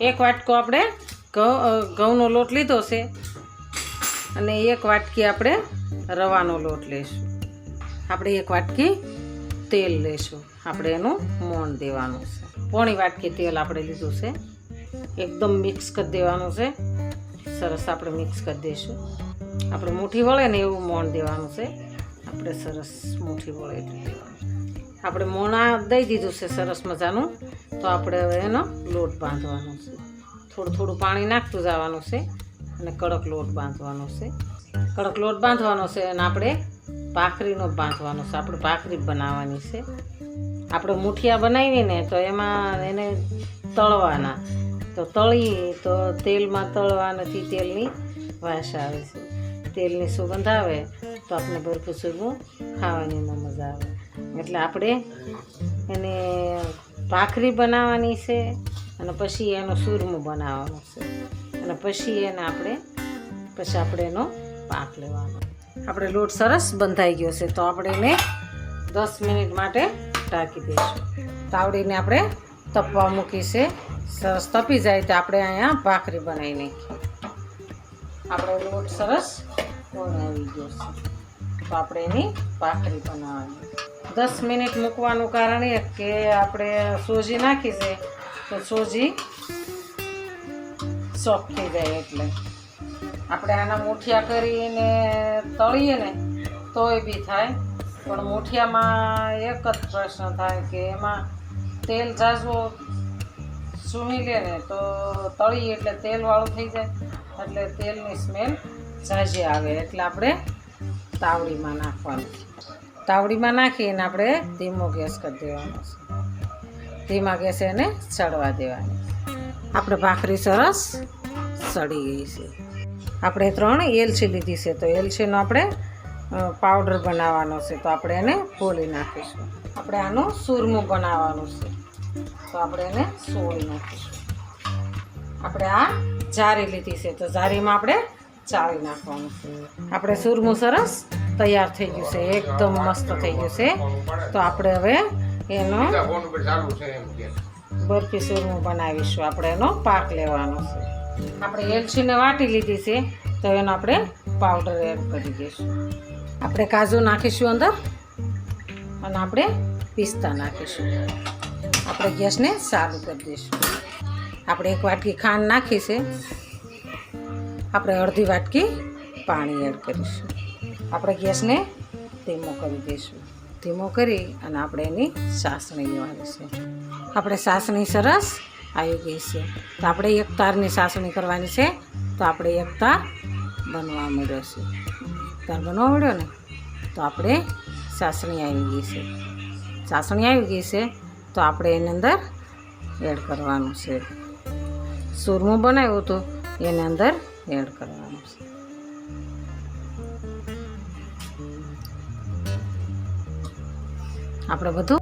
એક વાટકો આપણે ઘઉં ઘઉંનો લોટ લીધો છે. અને એક વાટકી આપણે રવાનો લોટ લઈશું. આપણે એક વાટકી તેલ લઈશું. આપણે એનું મોણ દેવાનું છે. પોણી વાટકી તેલ આપણે લીધું છે. એકદમ મિક્સ કરી દેવાનું છે. સરસ આપણે મિક્સ કરી દઈશું. આપણે મુઠ્ઠી વળે ને એવું મોણ દેવાનું છે. આપણે સરસ મુઠ્ઠી વળે એટલું. દેવાનું આપણે મોણા દઈ દીધું છે સરસ મજાનું. તો આપણે હવે એનો લોટ બાંધવાનો છે. થોડું થોડું પાણી નાખતું જવાનું છે અને કડક લોટ બાંધવાનો છે. કડક લોટ બાંધવાનો છે અને આપણે ભાખરીનો બાંધવાનો છે. આપણે ભાખરી બનાવવાની છે. આપણે મુઠિયા બનાવીએ ને તો એમાં એને તળવાના. તો તળી તો તેલમાં તળવાનાથી તેલની વાસ આવે છે. તેલની સુગંધ આવે તો આપણે ભરપૂર સુરમું ખાવાની મજા આવે. એટલે આપણે એને ભાખરી બનાવવાની છે અને પછી એનો સુરમું બનાવવાનું છે. અને પછી એને આપણે, પછી આપણે એનો પાક લેવાનો. આપણે લોટ સરસ બંધાઈ ગયો છે, તો આપણે એને દસ મિનિટ માટે ઢાંકી દઈશું. તાવડીને આપણે તપવા મૂકી છે. સરસ તપી જાય તો આપણે અહીંયા ભાખરી બનાવી નાખીએ. આપણો લોટ સરસ બનાવી ગયો છે. તો આપણે એની ભાખરી બનાવવાની. દસ મિનિટ મૂકવાનું કારણ એ કે આપણે સોજી નાખી છે, તો સોજી સોફ્ટ થઈ જાય એટલે. આપણે આના મૂઠિયા કરીને તળીએ ને, તોય બી થાય. પણ મૂઠિયામાં એક જ પ્રશ્ન થાય કે એમાં તેલ ઝાઝું સૂમી લે ને, તો તળીએ એટલે તેલવાળું થઈ જાય. એટલે તેલની સ્મેલ ઝાઝી આવે એટલે આપણે તાવડીમાં નાખવાનું. તાવડીમાં નાખીને આપણે ધીમો ગેસ કરી દેવાનો છે. ધીમા ગેસે એને ચડવા દેવાની આપણે ભાખરી સરસ સડી ગઈ છે. આપણે ત્રણ એલચી લીધી છે, તો એલચીનો આપણે પાવડર બનાવવાનો છે, તો આપણે એને ફોલી નાખીશું. આપણે આનું સૂરમું બનાવવાનું છે, તો આપણે એને સોળી નાખીશું. આપણે આ જારી લીધી છે, તો જારીમાં આપણે ચાળી નાખવાનું છે. આપણે સૂરમું સરસ તૈયાર થઈ ગયું છે એકદમ મસ્ત થઈ ગયું છે. તો આપણે હવે એનો બરફી સુરમું બનાવીશું આપણે એનો પાક લેવાનો છે. આપણે એલચીને વાટી લીધી છે તો એનો આપણે પાવડર એડ કરી દઈશું. આપણે કાજુ નાખીશું અંદર અને આપણે પિસ્તા નાખીશું. આપણે ગેસને ચાલુ કરી દઈશું. આપણે એક વાટકી ખાંડ નાખી છે. આપણે અડધી વાટકી પાણી એડ કરીશું. આપણે ગેસને ધીમો કરી દઈશું. ધીમો કરી અને આપણે એની સાસણી લેવાની છે. આપણે સાસણી સરસ આવી ગઈ છે. તો આપણે એક તારની સાસણી કરવાની છે. તો આપણે એક તાર બનવા મળ્યો છે. તાર બનવા મળ્યો ને? તો આપણે સાસણી આવી ગઈ છે. સાસણી આવી ગઈ છે, તો આપણે એની અંદર એડ કરવાનું છે. સૂરમું બનાવ્યું હતું એની અંદર એડ કરવાનું છે. આપણે બધું